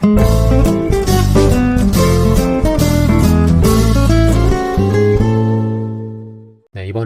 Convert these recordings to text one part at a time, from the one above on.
네,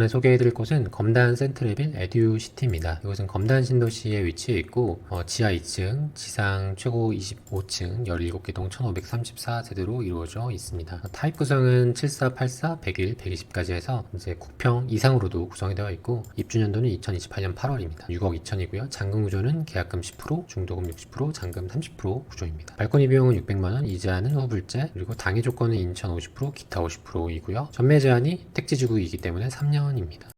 이번에 소개해드릴 곳은 검단 센트레빌 에듀시티입니다. 이곳은 검단 신도시에 위치해 있고 어, 지하 2층, 지상 최고 25층, 17개 동 1534세대로 이루어져 있습니다. 어, 타입 구성은 74, 84, 101, 120까지 해서 이제 9평 이상으로도 구성이 되어 있고 입주년도는 2028년 8월입니다. 6억 2천이고요. 잔금 구조는 계약금 10%, 중도금 60%, 잔금 30% 구조입니다. 발코니 비용은 600만원, 이자는 후불제, 그리고 당해 조건은 인천 50%, 기타 50%이고요. 전매 제한이 택지지구이기 때문에 3년 입니다.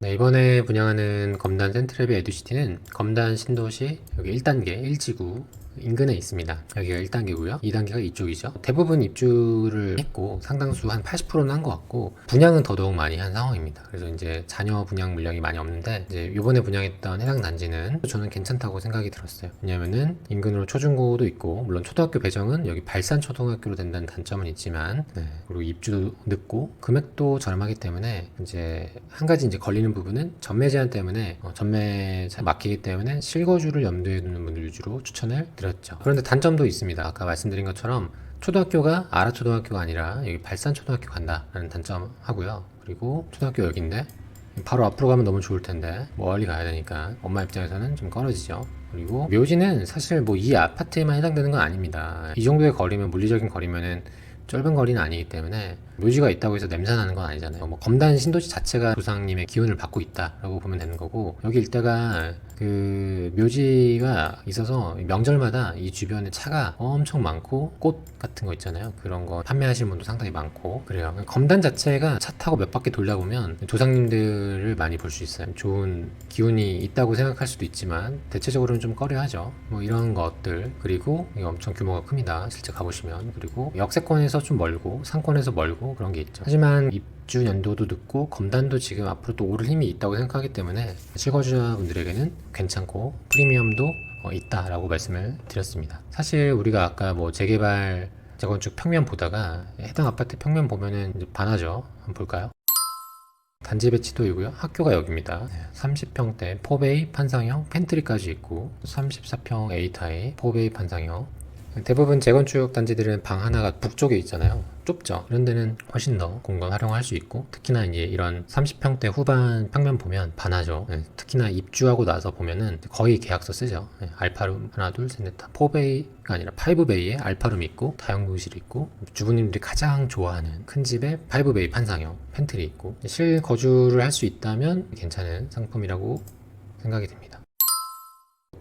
네, 이번에 분양하는 검단 센트레비 에듀시티는 검단 신도시 여기 1단계 1지구 인근에 있습니다. 여기가 1단계고요. 2단계가 이쪽이죠. 대부분 입주를 했고 상당수 한 80%는 한 것 같고 분양은 더더욱 많이 한 상황입니다. 그래서 이제 자녀 분양 물량이 많이 없는데 이제 이번에 분양했던 해당 단지는 저는 괜찮다고 생각이 들었어요. 왜냐면은 인근으로 초중고도 있고 물론 초등학교 배정은 여기 발산 초등학교로 된다는 단점은 있지만 네, 그리고 입주도 늦고 금액도 저렴하기 때문에 이제 한 가지 이제 걸리는 부분은 전매 제한 때문에 어, 전매 막히기 때문에 실거주를 염두에 두는 분들 위주로 추천을 드렸죠. 그런데 단점도 있습니다. 아까 말씀드린 것처럼 초등학교가 아라 초등학교가 아니라 여기 발산 초등학교 간다라는 단점 하고요. 그리고 초등학교 여기인데 바로 앞으로 가면 너무 좋을 텐데 멀리 가야 되니까 엄마 입장에서는 좀 꺼려지죠. 그리고 묘지는 사실 뭐 이 아파트에만 해당되는 건 아닙니다. 이 정도의 거리면 물리적인 거리면은 짧은 거리는 아니기 때문에 묘지가 있다고 해서 냄새 나는 건 아니잖아요. 뭐 검단 신도시 자체가 조상님의 기운을 받고 있다라고 보면 되는 거고 여기 일대가 그 묘지가 있어서 명절마다 이 주변에 차가 엄청 많고 꽃 같은 거 있잖아요. 그런 거 판매하시는 분도 상당히 많고 그래요. 검단 자체가 차 타고 몇 바퀴 돌다 보면 조상님들을 많이 볼 수 있어요. 좋은 기운이 있다고 생각할 수도 있지만 대체적으로는 좀 꺼려하죠. 뭐 이런 것들 그리고 엄청 규모가 큽니다. 실제 가보시면 그리고 역세권에서 좀 멀고 상권에서 멀고 그런 게 있죠. 하지만 입주 연도도 늦고 검단도 지금 앞으로 또 오를 힘이 있다고 생각하기 때문에 실거주자분들에게는 괜찮고 프리미엄도 어, 있다라고 말씀을 드렸습니다. 사실 우리가 아까 뭐 재개발 재건축 평면 보다가 해당 아파트 평면 보면은 반하죠. 한번 볼까요? 단지 배치도이고요. 학교가 여기입니다. 30평대 포베이 판상형 팬트리까지 있고 34평 A타입 포베이 판상형 대부분 재건축 단지들은 방 하나가 북쪽에 있잖아요. 좁죠. 이런 데는 훨씬 더 공간 활용할 수 있고 특히나 이제 이런 30평대 후반 평면 보면 반하죠. 예, 특히나 입주하고 나서 보면은 거의 계약서 쓰죠. 예, 알파룸 하나 둘셋넷 다 4베이가 아니라 5베이에 알파룸 있고 다용도실 있고 주부님들이 가장 좋아하는 큰 집에 5베이 판상형 팬트리 있고 실 거주를 할 수 있다면 괜찮은 상품이라고 생각이 됩니다.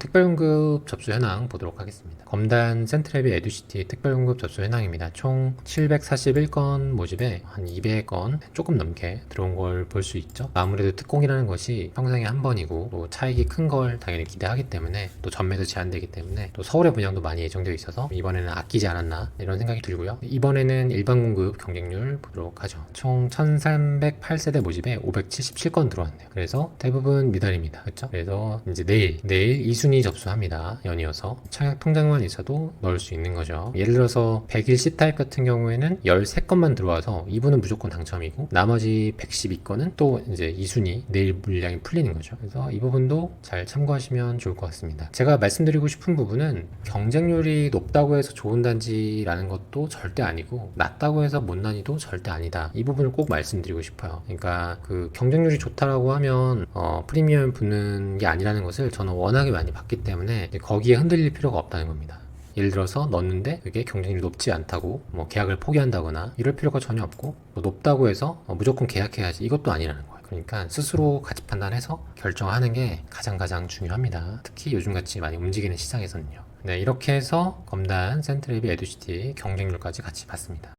특별연금 접수 현황 보도록 하겠습니다. 검단 센트레비 에듀시티 특별연금 접수 현황입니다. 총 741건 모집에 한 200건 조금 넘게 들어온 걸 볼 수 있죠. 아무래도 특공이라는 것이 평생에 한 번이고 또 차익이 큰 걸 당연히 기대하기 때문에 또 전매도 제한되기 때문에 또 서울의 분양도 많이 예정되어 있어서 이번에는 아끼지 않았나 이런 생각이 들고요. 이번에는 일반 공급 경쟁률 보도록 하죠. 총 1308세대 모집에 577건 들어왔네요. 그래서 대부분 미달입니다. 그렇죠? 그래서 이제 내일 내일 2순 위 접수합니다. 연이어서 청약 통장만 있어도 넣을 수 있는 거죠. 예를 들어서 100일 C타입 같은 경우에는 13건만 들어와서 이분은 무조건 당첨이고 나머지 112건은 또 이제 2순위 내일 물량이 풀리는 거죠. 그래서 이 부분도 잘 참고하시면 좋을 것 같습니다. 제가 말씀드리고 싶은 부분은 경쟁률이 높다고 해서 좋은 단지라는 것도 절대 아니고 낮다고 해서 못난이도 절대 아니다. 이 부분을 꼭 말씀드리고 싶어요. 그러니까 그 경쟁률이 좋다라고 하면 어, 프리미엄 붙는 게 아니라는 것을 저는 워낙에 많이 봤기 때문에 거기에 흔들릴 필요가 없다는 겁니다. 예를 들어서 넣었는데 그게 경쟁률이 높지 않다고 뭐 계약을 포기한다거나 이럴 필요가 전혀 없고 뭐 높다고 해서 어, 무조건 계약해야지 이것도 아니라는 거예요. 그러니까 스스로 가치 판단해서 결정하는 게 가장 가장 중요합니다. 특히 요즘같이 많이 움직이는 시장에서는요. 네, 이렇게 해서 검단 센트레비 에듀시티 경쟁률까지 같이 봤습니다.